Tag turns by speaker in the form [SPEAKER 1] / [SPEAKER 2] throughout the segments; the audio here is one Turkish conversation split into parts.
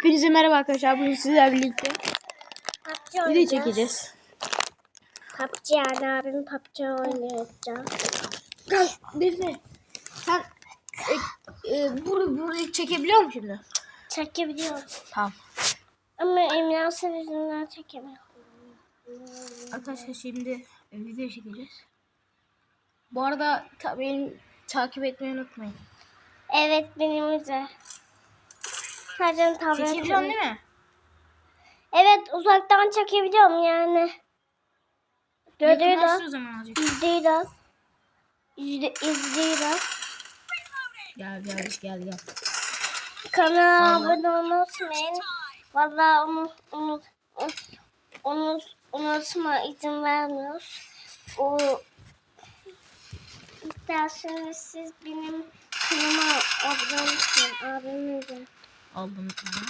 [SPEAKER 1] Hepinize merhaba arkadaşlar. Bugün sizlerle birlikte
[SPEAKER 2] PUBG
[SPEAKER 1] video çekeceğiz.
[SPEAKER 2] PUBG yani abim PUBG oynayacağım.
[SPEAKER 1] Gel Defne. Sen e, e, burayı, burayı çekebiliyor musun şimdi?
[SPEAKER 2] Çekebiliyorum.
[SPEAKER 1] Tamam.
[SPEAKER 2] Ama Emine yüzünden çekemiyorum.
[SPEAKER 1] Arkadaşlar şimdi e, video çekeceğiz. Bu arada tabii beni takip etmeyi unutmayın.
[SPEAKER 2] Evet benim güzel. Sadece
[SPEAKER 1] Çekebiliyorsun değil mi?
[SPEAKER 2] Evet uzaktan çekebiliyorum yani. Gördüğü
[SPEAKER 1] Yakınlaştır
[SPEAKER 2] de
[SPEAKER 1] o zaman azıcık.
[SPEAKER 2] izleyi de izle, izleyi de
[SPEAKER 1] Gel gel gel gel.
[SPEAKER 2] kanala abone olmayı unutmayın. Valla unut, unut, unut, unutma izin vermiyoruz. O isterseniz siz benim kanalıma abone olun. Abone olun.
[SPEAKER 1] Aldım tane.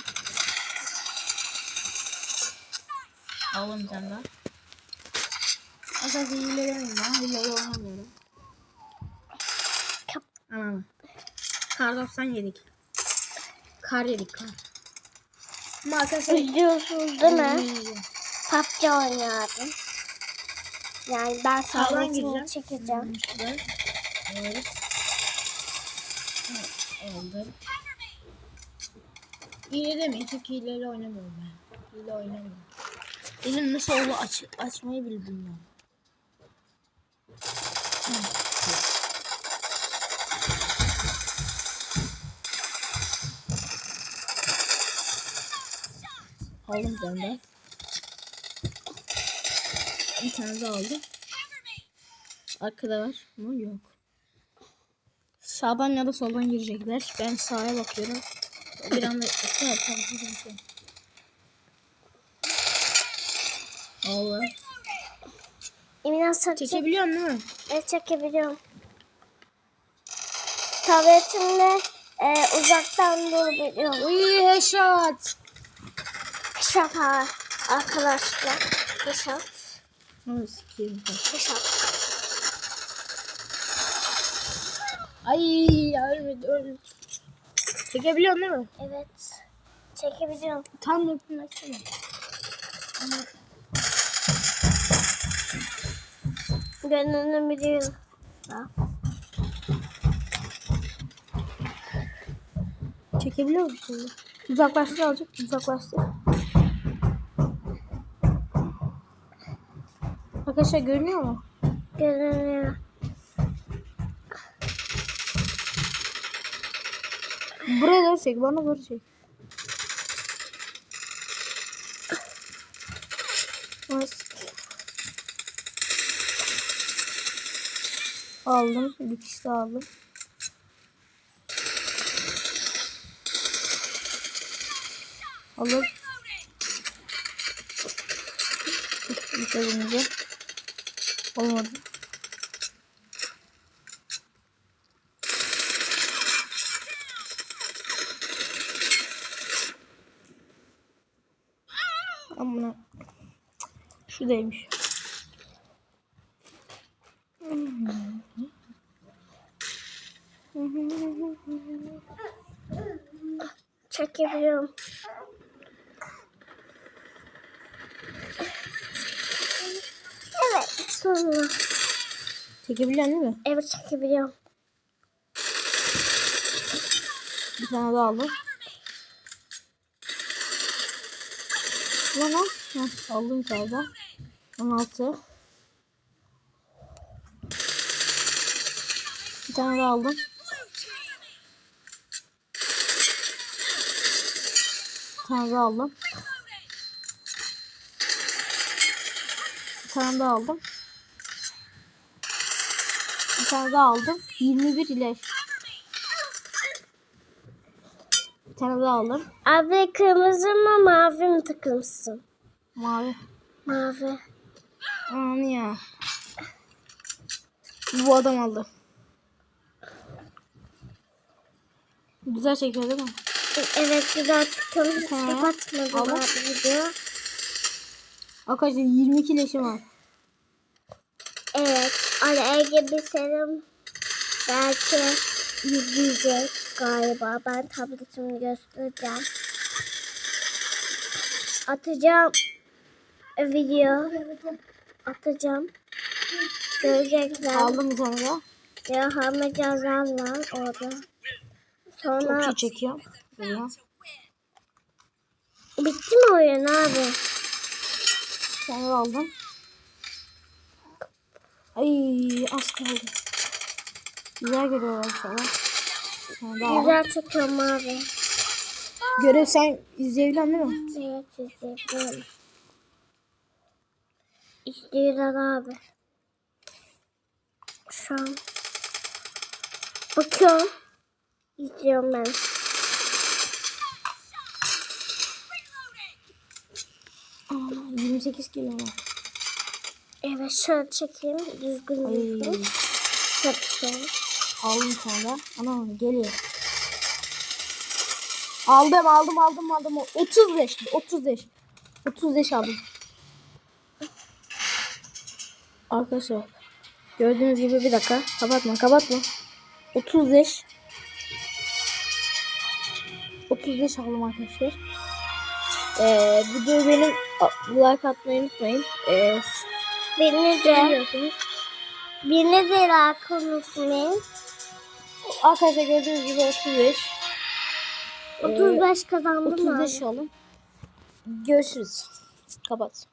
[SPEAKER 1] Aldım tane daha. Arkadaşlar hile demeyin ben. Hile oynamıyorum. Anam. Kar 90 yedik. Kar yedik kar. Ama arkadaşlar
[SPEAKER 2] İzliyorsunuz değil mi? PUBG oynuyorum. Yani ben
[SPEAKER 1] gireceğim.
[SPEAKER 2] çekeceğim.
[SPEAKER 1] Evet. Evet, Aldım. Hile demeyin çünkü hileyle oynamıyorum ben. Hile oynamıyorum. Benim nasıl onu aç açmayı bile bilmiyorum. Aldım daha. Bir tane daha aldım. Arkada var mı? Yok. Sağdan ya da soldan girecekler. Ben sağa bakıyorum. Bir anda tamam tamam girecekler. Allah.
[SPEAKER 2] Emine saçı
[SPEAKER 1] Çekebiliyorsun değil mi?
[SPEAKER 2] Evet çekebiliyorum. Tabletimle e, uzaktan durabiliyorum.
[SPEAKER 1] Uy headshot.
[SPEAKER 2] Şafa arkadaşlar. Kışat.
[SPEAKER 1] Ay, sikeyim.
[SPEAKER 2] Kışat.
[SPEAKER 1] Ay ölmedi ölmedi. Çekebiliyorsun değil mi?
[SPEAKER 2] Evet. Çekebiliyorum.
[SPEAKER 1] Tam yakınlaşsana.
[SPEAKER 2] Gönlünü biliyorum.
[SPEAKER 1] Çekebiliyor musun? Uzaklaştır azıcık. Uzaklaştır. Arkadaşlar görünüyor mu?
[SPEAKER 2] Görünüyor.
[SPEAKER 1] Buraya doğru çek. Bana doğru? Aldım. Bir kişi daha aldım. Aldım. Yüklenince. Olmadı. Amına. Şuradaymış.
[SPEAKER 2] Çekebiliyorum. Evet. Sonra.
[SPEAKER 1] Çekebilen değil mi?
[SPEAKER 2] Evet çekebiliyorum.
[SPEAKER 1] Bir tane daha aldım. Lan o. Heh, aldım galiba. 16. Bir tane daha aldım. Bir tane daha aldım. Bir tane daha aldım. Bir tane daha aldım. 21 ile. Bir tane daha aldım.
[SPEAKER 2] Abi kırmızı mı mavi mi takılmışsın?
[SPEAKER 1] Mavi.
[SPEAKER 2] Mavi.
[SPEAKER 1] Aman ya. Bu adam aldı. Güzel çekiyor değil mi?
[SPEAKER 2] Evet güzel çıktım. Hiç kapatmadım
[SPEAKER 1] Ama-
[SPEAKER 2] abi video.
[SPEAKER 1] Arkadaşlar 22 leşim var.
[SPEAKER 2] Evet. Araya bir serum belki izleyecek galiba. Ben tabletimi göstereceğim. Atacağım video atacağım. Görecekler.
[SPEAKER 1] Aldım daha.
[SPEAKER 2] Ya Ahmet Yazan var orada.
[SPEAKER 1] Çok
[SPEAKER 2] Sonra
[SPEAKER 1] iyi çekiyor.
[SPEAKER 2] Bitti mi oyun abi?
[SPEAKER 1] Daha aldım. Ay az kaldı. Güzel görüyorlar sana.
[SPEAKER 2] Güzel çekiyorum abi.
[SPEAKER 1] Görev sen izleyebilen değil mi?
[SPEAKER 2] Evet izleyebilirim. İzliyorlar abi. Şu an. Bakıyorum. İzliyorum ben.
[SPEAKER 1] Aa, 28 kilo var.
[SPEAKER 2] Evet şöyle çekeyim. Düzgün
[SPEAKER 1] Ay
[SPEAKER 2] düzgün. Çok güzel.
[SPEAKER 1] aldım bir tane daha. Ana geliyor. Aldım aldım aldım aldım. 35 35. 35 aldım. Arkadaşlar gördüğünüz gibi bir dakika kapatma kapatma 35 35 aldım arkadaşlar ee, videoyu benim like atmayı unutmayın ee,
[SPEAKER 2] Beni de, beni de like unutmayın.
[SPEAKER 1] arkadaşlar gördüğünüz gibi 35 Ee,
[SPEAKER 2] 35 kazandım
[SPEAKER 1] 35
[SPEAKER 2] abi.
[SPEAKER 1] alın görüşürüz. Kapat